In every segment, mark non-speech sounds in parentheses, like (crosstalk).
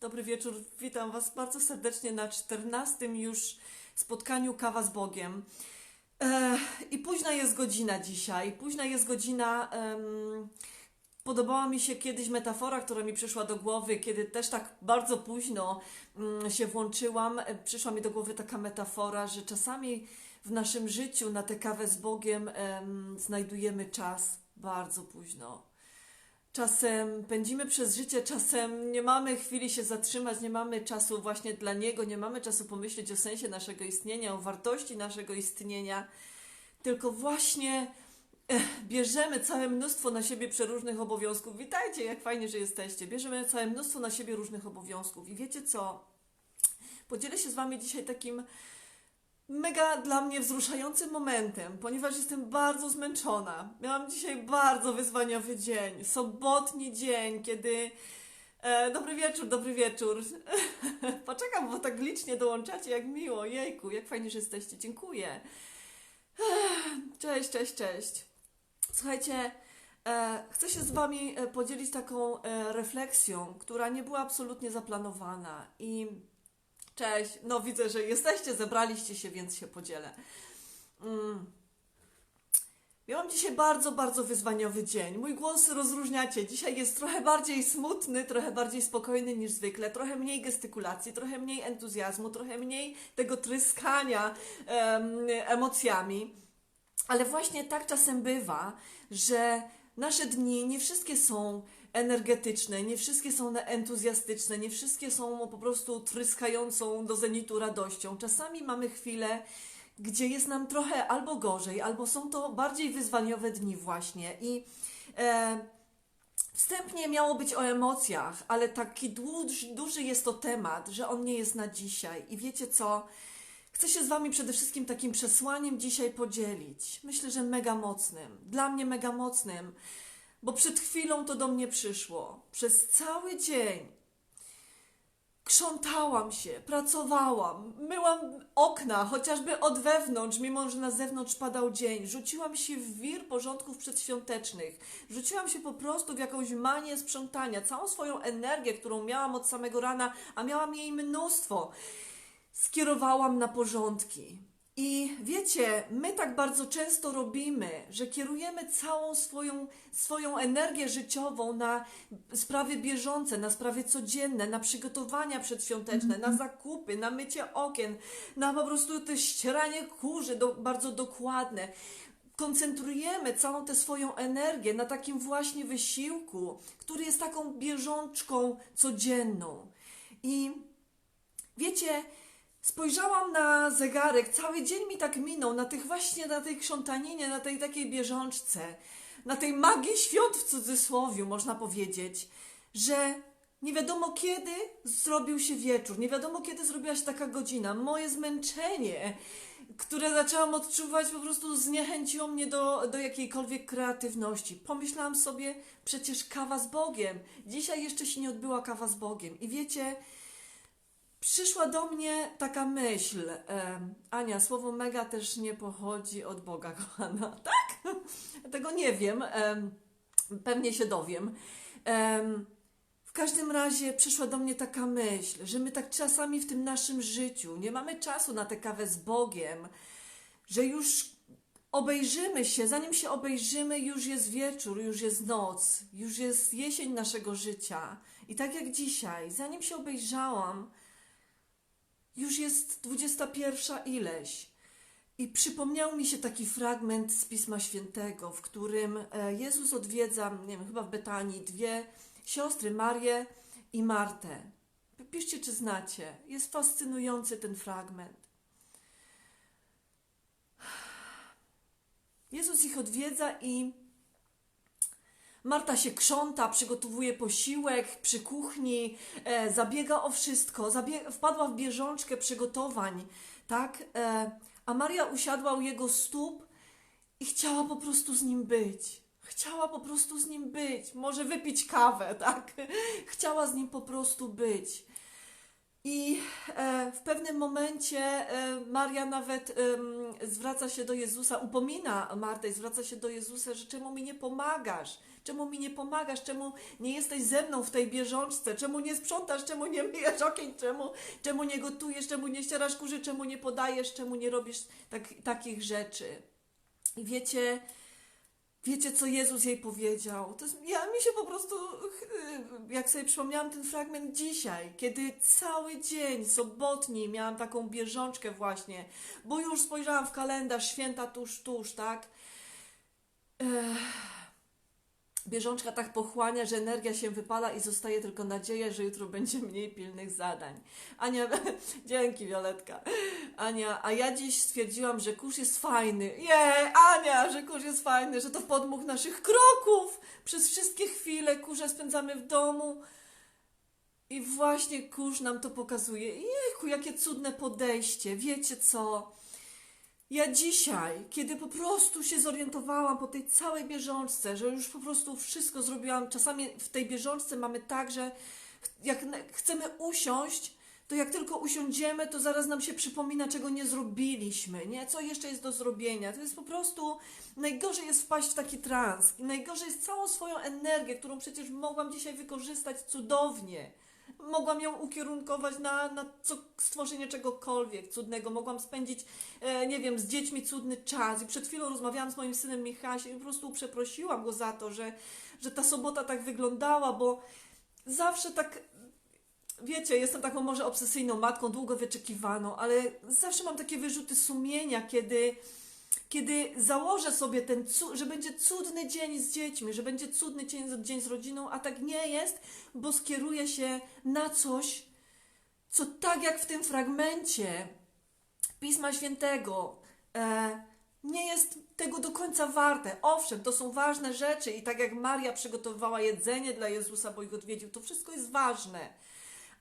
Dobry wieczór, witam Was bardzo serdecznie na 14 już spotkaniu Kawa z Bogiem. E, I późna jest godzina dzisiaj. Późna jest godzina. podobała mi się kiedyś metafora, która mi przyszła do głowy, kiedy też tak bardzo późno mm, się włączyłam. E, Przyszła mi do głowy taka metafora, że czasami w naszym życiu na tę kawę z Bogiem em, znajdujemy czas bardzo późno. Czasem pędzimy przez życie, czasem nie mamy chwili się zatrzymać, nie mamy czasu właśnie dla Niego, nie mamy czasu pomyśleć o sensie naszego istnienia, o wartości naszego istnienia, tylko właśnie eh, bierzemy całe mnóstwo na siebie przeróżnych obowiązków. Witajcie, jak fajnie, że jesteście. Bierzemy całe mnóstwo na siebie różnych obowiązków. I wiecie co? Podzielę się z Wami dzisiaj takim mega dla mnie wzruszającym momentem, ponieważ jestem bardzo zmęczona. Miałam dzisiaj bardzo wyzwaniowy dzień, sobotni dzień, kiedy. E, dobry wieczór, dobry wieczór. (laughs) Poczekam, bo tak licznie dołączacie, jak miło. Jejku, jak fajnie, że jesteście. Dziękuję. (sighs) Cześć, cześć, cześć. Słuchajcie, e, chcę się z Wami e, podzielić taką e, refleksją, która nie była absolutnie zaplanowana i Cześć. No widzę, że jesteście, zebraliście się, więc się podzielę. Mm. Miałam dzisiaj bardzo, bardzo wyzwaniowy dzień. Mój głos rozróżniacie. Dzisiaj jest trochę bardziej smutny, trochę bardziej spokojny niż zwykle, trochę mniej gestykulacji, trochę mniej entuzjazmu, trochę mniej tego tryskania em, emocjami. Ale właśnie tak czasem bywa, że nasze dni nie wszystkie są energetyczne, nie wszystkie są entuzjastyczne, nie wszystkie są po prostu tryskającą do zenitu radością. Czasami mamy chwile, gdzie jest nam trochę albo gorzej, albo są to bardziej wyzwaniowe dni właśnie. I e, wstępnie miało być o emocjach, ale taki duży, duży jest to temat, że on nie jest na dzisiaj. I wiecie co? Chcę się z Wami przede wszystkim takim przesłaniem dzisiaj podzielić. Myślę, że mega mocnym. Dla mnie mega mocnym, bo przed chwilą to do mnie przyszło. Przez cały dzień krzątałam się, pracowałam, myłam okna, chociażby od wewnątrz, mimo że na zewnątrz padał dzień. Rzuciłam się w wir porządków przedświątecznych. Rzuciłam się po prostu w jakąś manię sprzątania. Całą swoją energię, którą miałam od samego rana, a miałam jej mnóstwo skierowałam na porządki. I wiecie, my tak bardzo często robimy, że kierujemy całą swoją, swoją energię życiową na sprawy bieżące, na sprawy codzienne, na przygotowania przedświąteczne, na zakupy, na mycie okien, na po prostu te ścieranie kurzy do, bardzo dokładne. Koncentrujemy całą tę swoją energię na takim właśnie wysiłku, który jest taką bieżączką codzienną. I Wiecie, spojrzałam na zegarek, cały dzień mi tak minął, na tych właśnie, na tej krzątaninie, na tej takiej bieżączce, na tej magii świąt w cudzysłowiu, można powiedzieć, że nie wiadomo kiedy zrobił się wieczór, nie wiadomo kiedy zrobiła się taka godzina. Moje zmęczenie, które zaczęłam odczuwać, po prostu zniechęciło mnie do, do jakiejkolwiek kreatywności. Pomyślałam sobie, przecież kawa z Bogiem. Dzisiaj jeszcze się nie odbyła kawa z Bogiem. I wiecie, przyszła do mnie taka myśl. em, Ania, słowo mega też nie pochodzi od Boga, (laughs) kochana. Tak? Tego nie wiem. em, Pewnie się dowiem. Em, W każdym razie przyszła do mnie taka myśl, że my tak czasami w tym naszym życiu nie mamy czasu na tę kawę z Bogiem, że już obejrzymy się, zanim się obejrzymy, już jest wieczór, już jest noc, już jest jesień naszego życia. I tak jak dzisiaj, zanim się obejrzałam, już jest 21 ileś. I przypomniał mi się taki fragment z Pisma Świętego, w którym e, Jezus odwiedza, nie wiem, chyba w Betanii, dwie siostry, Marię i Martę. Piszcie, czy znacie. Jest fascynujący ten fragment. Jezus ich odwiedza i Marta się krząta, przygotowuje posiłek przy kuchni, e, zabiega o wszystko, zabie- wpadła w bieżączkę przygotowań, tak? E, a Maria usiadła u jego stóp i chciała po prostu z nim być. Chciała po prostu z nim być, może wypić kawę, tak? (laughs) Chciała z nim po prostu być. I e, w pewnym momencie e, Maria nawet zwraca się do Jezusa, upomina Martę i zwraca się do Jezusa, że czemu mi nie pomagasz? Czemu mi nie pomagasz? Czemu nie jesteś ze mną w tej bieżączce? Czemu nie sprzątasz? Czemu nie myjesz okien? Czemu, czemu nie gotujesz? Czemu nie ścierasz kurzy? Czemu nie podajesz? Czemu nie robisz tak, takich rzeczy? I wiecie, wiecie, co Jezus jej powiedział? To jest, ja mi się po prostu, jak sobie przypomniałam ten fragment dzisiaj, kiedy cały dzień sobotni miałam taką bieżączkę właśnie, bo już spojrzałam w kalendarz, święta tuż, tuż, tak? Ech. Bieżączka tak pochłania, że energia się wypala i zostaje tylko nadzieja, że jutro będzie mniej pilnych zadań. Ania, (laughs) dzięki Violetka. Ania, a ja dziś stwierdziłam, że kurz jest fajny. Je, Ania, że kurz jest fajny, że to podmuch naszych kroków. Przez wszystkie chwile kurze spędzamy w domu. I właśnie kurz nam to pokazuje. Jejku, jakie cudne podejście. Wiecie co? Ja dzisiaj, kiedy po prostu się zorientowałam po tej całej bieżączce, że już po prostu wszystko zrobiłam, czasami w tej bieżączce mamy tak, że jak chcemy usiąść, to jak tylko usiądziemy, to zaraz nam się przypomina, czego nie zrobiliśmy, nie? Co jeszcze jest do zrobienia. To jest po prostu, najgorzej jest wpaść w taki trans i najgorzej jest całą swoją energię, którą przecież mogłam dzisiaj wykorzystać cudownie. Mogłam ją ukierunkować na, na co, stworzenie czegokolwiek cudnego. Mogłam spędzić, e, nie wiem, z dziećmi cudny czas. I przed chwilą rozmawiałam z moim synem Michasiem i po prostu przeprosiłam go za to, że, że ta sobota tak wyglądała, bo zawsze tak, wiecie, jestem taką może obsesyjną matką, długo wyczekiwaną, ale zawsze mam takie wyrzuty sumienia, kiedy kiedy założę sobie ten, że będzie cudny dzień z dziećmi, że będzie cudny dzień, z- rodziną, a tak nie jest, bo skieruję się na coś, co tak jak w tym fragmencie Pisma Świętego e, nie jest tego do końca warte. Owszem, to są ważne rzeczy i tak jak Maria przygotowywała jedzenie dla Jezusa, bo ich odwiedził, to wszystko jest ważne,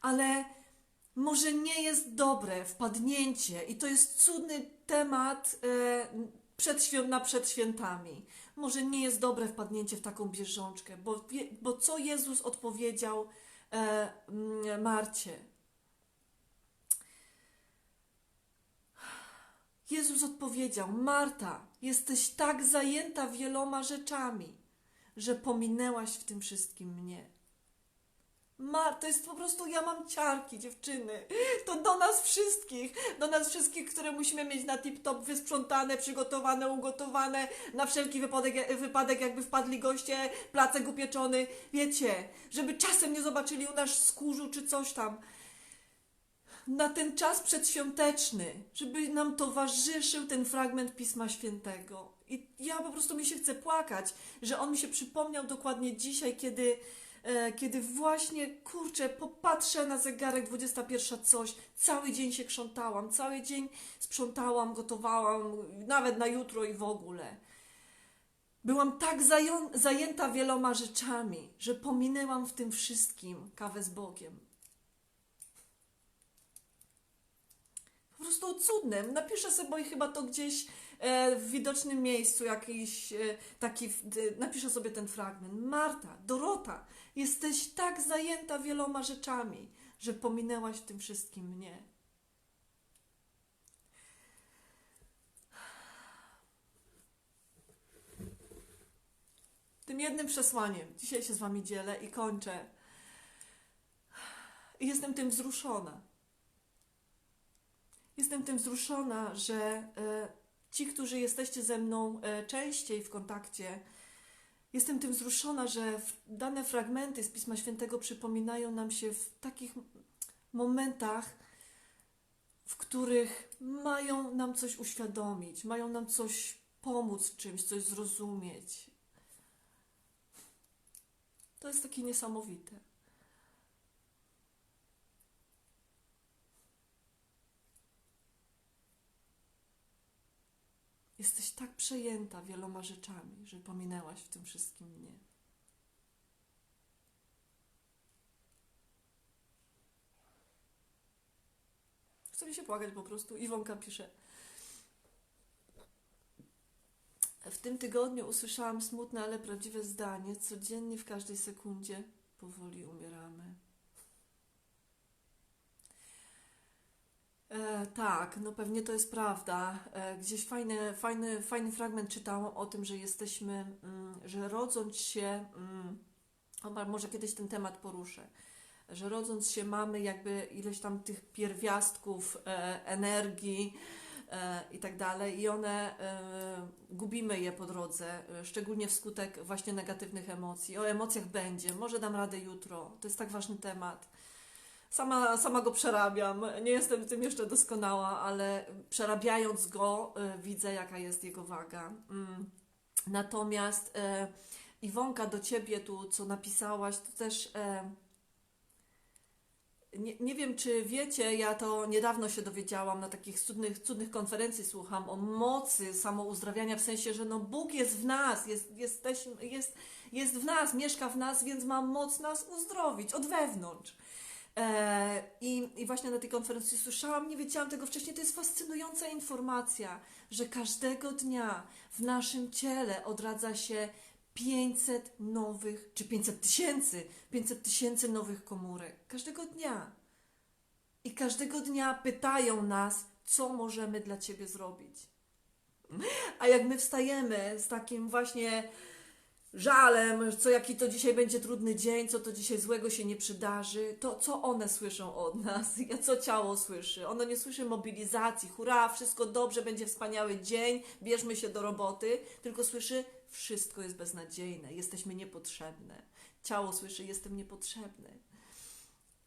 ale może nie jest dobre wpadnięcie i to jest cudny temat e, przed, na przed świętami. Może nie jest dobre wpadnięcie w taką bieżączkę, bo, bo co Jezus odpowiedział e, mm, Marcie? Jezus odpowiedział: Marta, jesteś tak zajęta wieloma rzeczami, że pominęłaś w tym wszystkim mnie. Mar, to jest po prostu, ja mam ciarki, dziewczyny. To do nas wszystkich, do nas wszystkich, które musimy mieć na tip-top wysprzątane, przygotowane, ugotowane, na wszelki wypadek, wypadek jakby wpadli goście, placek upieczony. Wiecie, żeby czasem nie zobaczyli u nas skórzu czy coś tam. Na ten czas przedświąteczny, żeby nam towarzyszył ten fragment Pisma Świętego. I ja po prostu mi się chce płakać, że on mi się przypomniał dokładnie dzisiaj, kiedy kiedy właśnie, kurczę, popatrzę na zegarek 21 coś, cały dzień się krzątałam, cały dzień sprzątałam, gotowałam, nawet na jutro i w ogóle. Byłam tak zajęta wieloma rzeczami, że pominęłam w tym wszystkim kawę z Bogiem. Po prostu cudne. Napiszę sobie chyba to gdzieś e, w widocznym miejscu, jakiś e, taki, napiszę sobie ten fragment. Marta, Dorota, jesteś tak zajęta wieloma rzeczami, że pominęłaś w tym wszystkim mnie. Tym jednym przesłaniem dzisiaj się z Wami dzielę i kończę. Jestem tym wzruszona. Jestem tym wzruszona, że e, ci, którzy jesteście ze mną e, częściej w kontakcie, jestem tym wzruszona, że dane fragmenty z Pisma Świętego przypominają nam się w takich momentach, w których mają nam coś uświadomić, mają nam coś pomóc w czymś, coś zrozumieć. To jest takie niesamowite. Jesteś tak przejęta wieloma rzeczami, że pominęłaś w tym wszystkim mnie. Chce mi się płakać po prostu. Iwonka pisze. W tym tygodniu usłyszałam smutne, ale prawdziwe zdanie. Codziennie w każdej sekundzie powoli umieramy. E, tak, no pewnie to jest prawda. E, gdzieś fajny, fajny, fajny fragment czytałam o tym, że jesteśmy, mm, że rodząc się, mm, może kiedyś ten temat poruszę, że rodząc się mamy jakby ileś tam tych pierwiastków e, energii e, i tak dalej i one, e, gubimy je po drodze, e, szczególnie wskutek właśnie negatywnych emocji. O emocjach będzie, może dam radę jutro, to jest tak ważny temat. Sama, sama go przerabiam. Nie jestem w tym jeszcze doskonała, ale przerabiając go, y, widzę, jaka jest jego waga. Mm. Natomiast e, Iwonka, do ciebie tu, co napisałaś, to też. E, nie, nie wiem, czy wiecie, ja to niedawno się dowiedziałam, na takich cudnych, cudnych konferencji słucham o mocy samouzdrawiania, w sensie, że no Bóg jest w nas, jest, jesteśmy, jest, jest w nas, mieszka w nas, więc ma moc nas uzdrowić od wewnątrz. E, I, I właśnie na tej konferencji słyszałam, nie wiedziałam tego wcześniej, to jest fascynująca informacja, że każdego dnia w naszym ciele odradza się 500 nowych, czy 500 tysięcy, 500 tysięcy nowych komórek. Każdego dnia. I każdego dnia pytają nas, co możemy dla Ciebie zrobić. A jak my wstajemy z takim właśnie żalem, co jaki to dzisiaj będzie trudny dzień, co to dzisiaj złego się nie przydarzy, to co one słyszą od nas, co ciało słyszy? Ono nie słyszy mobilizacji, hurra, wszystko dobrze, będzie wspaniały dzień, bierzmy się do roboty, tylko słyszy, wszystko jest beznadziejne, jesteśmy niepotrzebne. Ciało słyszy, jestem niepotrzebny.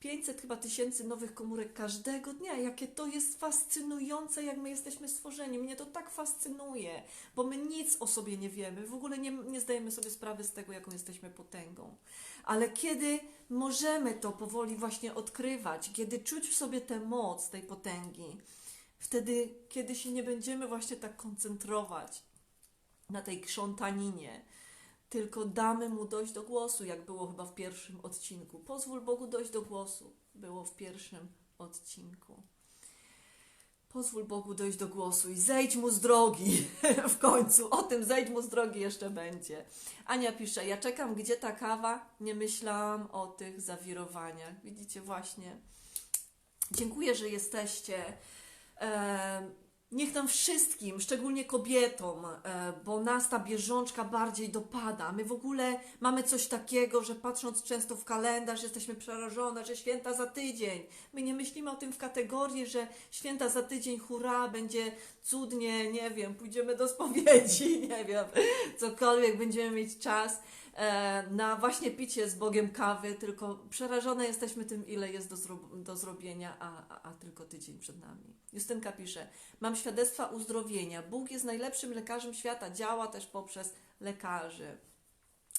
500 chyba tysięcy nowych komórek każdego dnia. Jakie to jest fascynujące, jak my jesteśmy stworzeni. Mnie to tak fascynuje, bo my nic o sobie nie wiemy. W ogóle nie, nie zdajemy sobie sprawy z tego, jaką jesteśmy potęgą. Ale kiedy możemy to powoli właśnie odkrywać, kiedy czuć w sobie tę moc tej potęgi, wtedy, kiedy się nie będziemy właśnie tak koncentrować na tej krzątaninie, tylko damy mu dojść do głosu, jak było chyba w pierwszym odcinku. Pozwól Bogu dojść do głosu, było w pierwszym odcinku. Pozwól Bogu dojść do głosu i zejdź mu z drogi (laughs) w końcu. O tym zejdź mu z drogi jeszcze będzie. Ania pisze, ja czekam, gdzie ta kawa? Nie myślałam o tych zawirowaniach. Widzicie właśnie. Dziękuję, że jesteście. E, Niech nam wszystkim, szczególnie kobietom, e, bo nas ta bieżączka bardziej dopada. My w ogóle mamy coś takiego, że patrząc często w kalendarz, jesteśmy przerażone, że święta za tydzień. My nie myślimy o tym w kategorii, że święta za tydzień, hurra, będzie cudnie, nie wiem, pójdziemy do spowiedzi, (laughs) nie wiem, cokolwiek, będziemy mieć czas na właśnie picie z Bogiem kawy, tylko przerażone jesteśmy tym, ile jest do, zro- do zrobienia, a, a, a tylko tydzień przed nami. Justynka pisze, mam świadectwa uzdrowienia. Bóg jest najlepszym lekarzem świata, działa też poprzez lekarzy.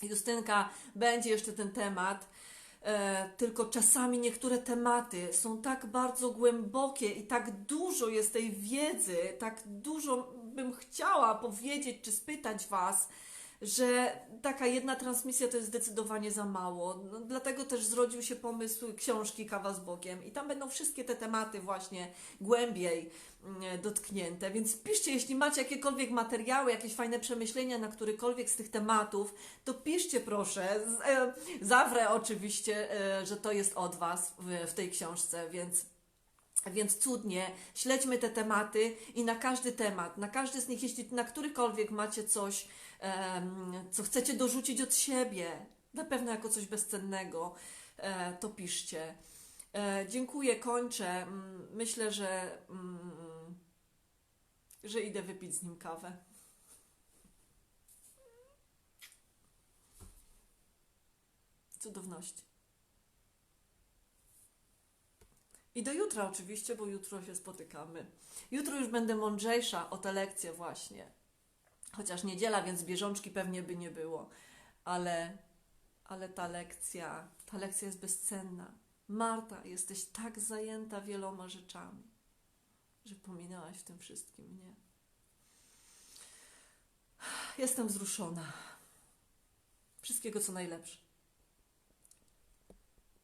Justynka, będzie jeszcze ten temat. E, tylko czasami niektóre tematy są tak bardzo głębokie i tak dużo jest tej wiedzy, tak dużo bym chciała powiedzieć czy spytać Was, że taka jedna transmisja to jest zdecydowanie za mało. No, dlatego też zrodził się pomysł książki Kawa z Bogiem i tam będą wszystkie te tematy właśnie głębiej mm, dotknięte. Więc piszcie, jeśli macie jakiekolwiek materiały, jakieś fajne przemyślenia na którykolwiek z tych tematów, to piszcie proszę. E, zawrę oczywiście, e, że to jest od Was w tej książce, więc więc cudnie, śledźmy te tematy i na każdy temat, na każdy z nich, jeśli na którykolwiek macie coś, co chcecie dorzucić od siebie, na pewno jako coś bezcennego, e, to piszcie. E, dziękuję, kończę. Mm, Myślę, że, mm, że idę wypić z nim kawę. Cudowności. I do jutra oczywiście, bo jutro się spotykamy. Jutro już będę mądrzejsza o te lekcje właśnie. Chociaż niedziela, więc bieżączki pewnie by nie było. Ale, ale ta lekcja, ta lekcja jest bezcenna. Marta, jesteś tak zajęta wieloma rzeczami, że pominęłaś w tym wszystkim mnie. Jestem wzruszona. Wszystkiego co najlepsze.